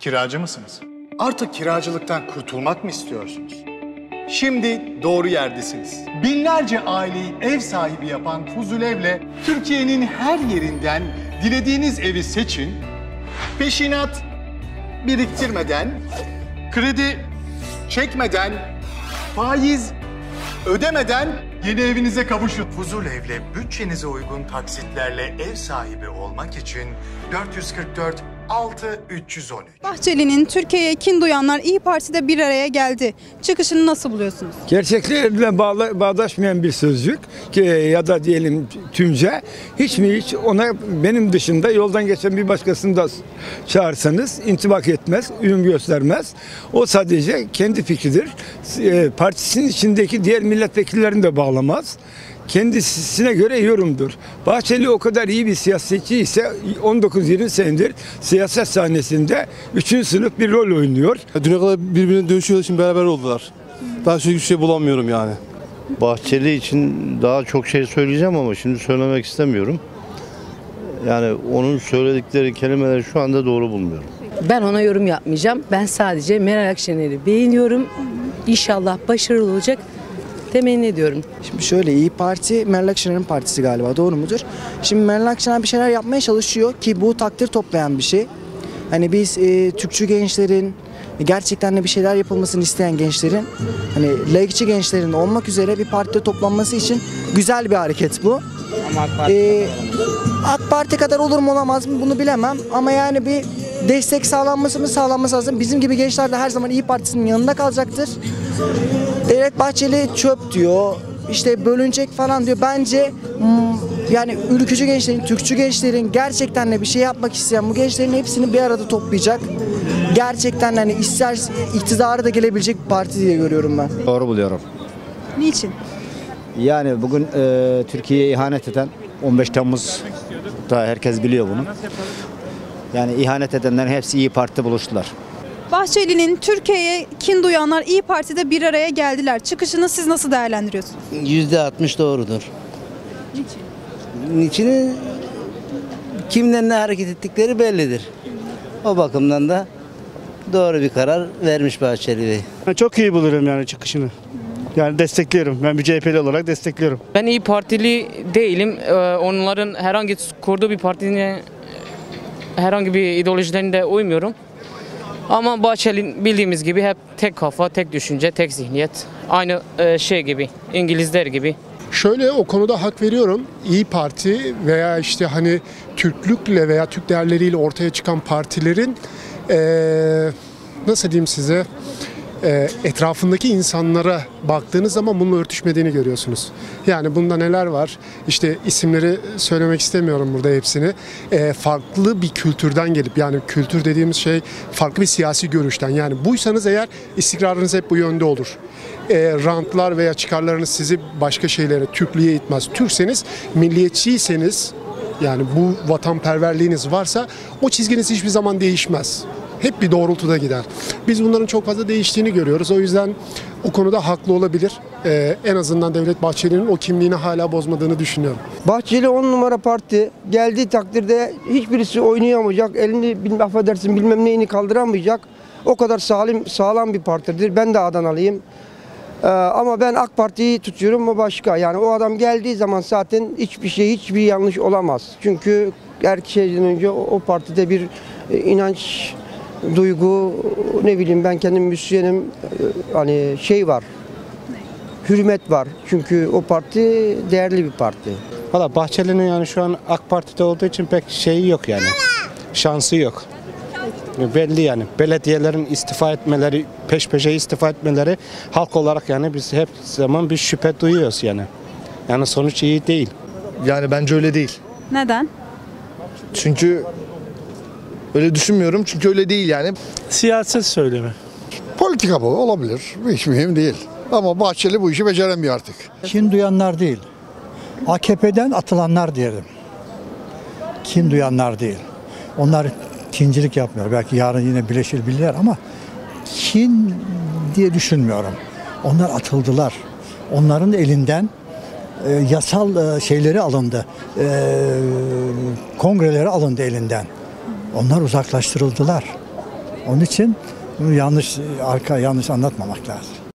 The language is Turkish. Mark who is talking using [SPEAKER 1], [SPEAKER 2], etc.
[SPEAKER 1] Kiracı mısınız? Artık kiracılıktan kurtulmak mı istiyorsunuz? Şimdi doğru yerdesiniz. Binlerce aileyi ev sahibi yapan Fuzulev'le Türkiye'nin her yerinden dilediğiniz evi seçin. Peşinat biriktirmeden, kredi çekmeden, faiz ödemeden yeni evinize kavuşun. Fuzulev'le bütçenize uygun taksitlerle ev sahibi olmak için 444 6 313.
[SPEAKER 2] Bahçeli'nin Türkiye'ye kin duyanlar İyi Parti'de bir araya geldi. Çıkışını nasıl buluyorsunuz?
[SPEAKER 3] Gerçeklerle bağla, bağdaşmayan bir sözcük ki ya da diyelim tümce hiç mi hiç ona benim dışında yoldan geçen bir başkasını da çağırsanız intibak etmez, uyum göstermez. O sadece kendi fikridir. E, Partisinin içindeki diğer milletvekillerini de bağlamaz kendisine göre yorumdur. Bahçeli o kadar iyi bir siyasetçi ise 19-20 senedir siyaset sahnesinde 3. sınıf bir rol oynuyor.
[SPEAKER 4] Düne kadar birbirine dövüşüyor şimdi beraber oldular. Daha çok hiçbir şey bulamıyorum yani.
[SPEAKER 5] Bahçeli için daha çok şey söyleyeceğim ama şimdi söylemek istemiyorum. Yani onun söyledikleri kelimeleri şu anda doğru bulmuyorum.
[SPEAKER 6] Ben ona yorum yapmayacağım. Ben sadece Meral Akşener'i beğeniyorum. İnşallah başarılı olacak. Temenni ediyorum.
[SPEAKER 7] Şimdi şöyle İyi Parti Meral Akşener'in partisi galiba doğru mudur? Şimdi Meral Akşener bir şeyler yapmaya çalışıyor ki bu takdir toplayan bir şey. Hani biz e, Türkçü gençlerin gerçekten de bir şeyler yapılmasını isteyen gençlerin hani laikçi gençlerin olmak üzere bir partide toplanması için güzel bir hareket bu. Ama AK Parti, ee, AK Parti kadar olur mu olamaz mı bunu bilemem ama yani bir destek sağlanması mı sağlanması lazım. Bizim gibi gençler de her zaman İyi Partisi'nin yanında kalacaktır. Devlet Bahçeli çöp diyor. işte bölünecek falan diyor. Bence mm, yani ülkücü gençlerin, Türkçü gençlerin gerçekten de bir şey yapmak isteyen bu gençlerin hepsini bir arada toplayacak. Gerçekten hani ister iktidarı da gelebilecek bir parti diye görüyorum ben.
[SPEAKER 8] Doğru buluyorum.
[SPEAKER 2] Niçin?
[SPEAKER 8] Yani bugün e, Türkiye'ye ihanet eden 15 Temmuz da herkes biliyor bunu. Yani ihanet edenlerin hepsi iyi Parti buluştular.
[SPEAKER 2] Bahçeli'nin Türkiye'ye kin duyanlar İyi Parti'de bir araya geldiler. Çıkışını siz nasıl değerlendiriyorsunuz?
[SPEAKER 9] Yüzde altmış doğrudur.
[SPEAKER 2] Niçin?
[SPEAKER 9] Niçin? Kimden ne hareket ettikleri bellidir. O bakımdan da doğru bir karar vermiş Bahçeli Bey.
[SPEAKER 4] Çok iyi bulurum yani çıkışını. Yani destekliyorum. Ben bir CHP'li olarak destekliyorum.
[SPEAKER 10] Ben iyi Partili değilim. Ee, Onların herhangi kurduğu bir partinin herhangi bir ideolojilerine uymuyorum. Ama Bahçeli bildiğimiz gibi hep tek kafa, tek düşünce, tek zihniyet. Aynı e, şey gibi, İngilizler gibi.
[SPEAKER 11] Şöyle o konuda hak veriyorum. İyi Parti veya işte hani Türklükle veya Türk değerleriyle ortaya çıkan partilerin ee, nasıl diyeyim size etrafındaki insanlara baktığınız zaman bununla örtüşmediğini görüyorsunuz. Yani bunda neler var? İşte isimleri söylemek istemiyorum burada hepsini. E, farklı bir kültürden gelip yani kültür dediğimiz şey farklı bir siyasi görüşten. Yani buysanız eğer istikrarınız hep bu yönde olur. E, rantlar veya çıkarlarınız sizi başka şeylere, Türklüğe itmez. Türkseniz, milliyetçiyseniz yani bu vatanperverliğiniz varsa o çizginiz hiçbir zaman değişmez hep bir doğrultuda gider. Biz bunların çok fazla değiştiğini görüyoruz. O yüzden o konuda haklı olabilir. Ee, en azından Devlet Bahçeli'nin o kimliğini hala bozmadığını düşünüyorum.
[SPEAKER 12] Bahçeli 10 numara parti geldiği takdirde hiçbirisi oynayamayacak. Elini bil- affedersin bilmem neyini kaldıramayacak. O kadar sağlam, sağlam bir partidir. Ben de Adanalıyım. Ee, ama ben AK Parti'yi tutuyorum o başka. Yani o adam geldiği zaman zaten hiçbir şey hiçbir yanlış olamaz. Çünkü her şeyden önce o, o partide bir e, inanç duygu ne bileyim ben kendim müzisyenim hani şey var hürmet var çünkü o parti değerli bir parti.
[SPEAKER 13] Valla Bahçeli'nin yani şu an AK Parti'de olduğu için pek şeyi yok yani şansı yok. Belli yani belediyelerin istifa etmeleri peş peşe istifa etmeleri halk olarak yani biz hep zaman bir şüphe duyuyoruz yani. Yani sonuç iyi değil.
[SPEAKER 14] Yani bence öyle değil.
[SPEAKER 2] Neden?
[SPEAKER 14] Çünkü öyle düşünmüyorum çünkü öyle değil yani.
[SPEAKER 4] Siyaset söylemi.
[SPEAKER 15] Politika bu olabilir. Hiç mühim değil. Ama Bahçeli bu işi beceremiyor artık.
[SPEAKER 16] Kin duyanlar değil. AKP'den atılanlar diyelim. Kin duyanlar değil. Onlar kincilik yapmıyor. Belki yarın yine birleşir bilirler ama kin diye düşünmüyorum. Onlar atıldılar. Onların elinden e, yasal e, şeyleri alındı. E, kongreleri alındı elinden. Onlar uzaklaştırıldılar. Onun için bunu yanlış arka yanlış anlatmamak lazım.